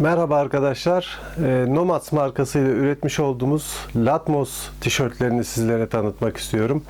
Merhaba arkadaşlar. Ee, Nomads markasıyla üretmiş olduğumuz Latmos tişörtlerini sizlere tanıtmak istiyorum.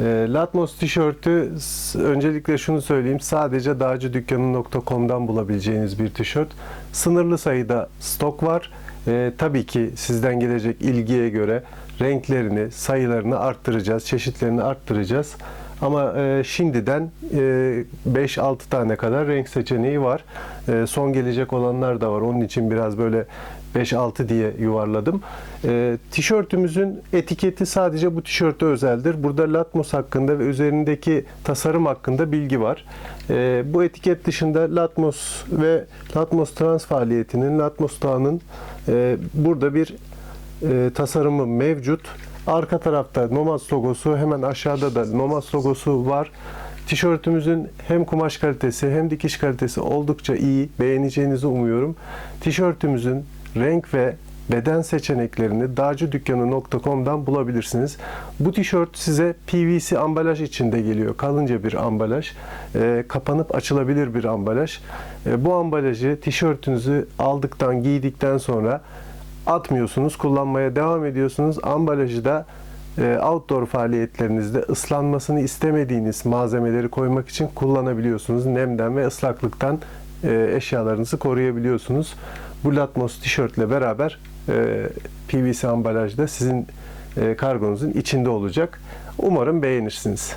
Ee, Latmos tişörtü öncelikle şunu söyleyeyim. Sadece dağcıdükkanı.com'dan bulabileceğiniz bir tişört. Sınırlı sayıda stok var. Ee, tabii ki sizden gelecek ilgiye göre renklerini, sayılarını arttıracağız, çeşitlerini arttıracağız. Ama e, şimdiden e, 5-6 tane kadar renk seçeneği var. E, son gelecek olanlar da var. Onun için biraz böyle 5-6 diye yuvarladım. E, tişörtümüzün etiketi sadece bu tişörte özeldir. Burada Latmos hakkında ve üzerindeki tasarım hakkında bilgi var. E, bu etiket dışında Latmos ve Latmos Trans faaliyetinin, Latmos Dağı'nın e, burada bir e, tasarımı mevcut. Arka tarafta Nomads logosu, hemen aşağıda da Nomads logosu var. Tişörtümüzün hem kumaş kalitesi hem dikiş kalitesi oldukça iyi. Beğeneceğinizi umuyorum. Tişörtümüzün renk ve beden seçeneklerini dağcıdükkanı.com'dan bulabilirsiniz. Bu tişört size PVC ambalaj içinde geliyor. Kalınca bir ambalaj. E, kapanıp açılabilir bir ambalaj. E, bu ambalajı tişörtünüzü aldıktan, giydikten sonra atmıyorsunuz, kullanmaya devam ediyorsunuz. Ambalajı da e, outdoor faaliyetlerinizde ıslanmasını istemediğiniz malzemeleri koymak için kullanabiliyorsunuz. Nemden ve ıslaklıktan e, eşyalarınızı koruyabiliyorsunuz. Bu Latmos tişörtle beraber e, PVC ambalajda sizin kargonuzun içinde olacak. Umarım beğenirsiniz.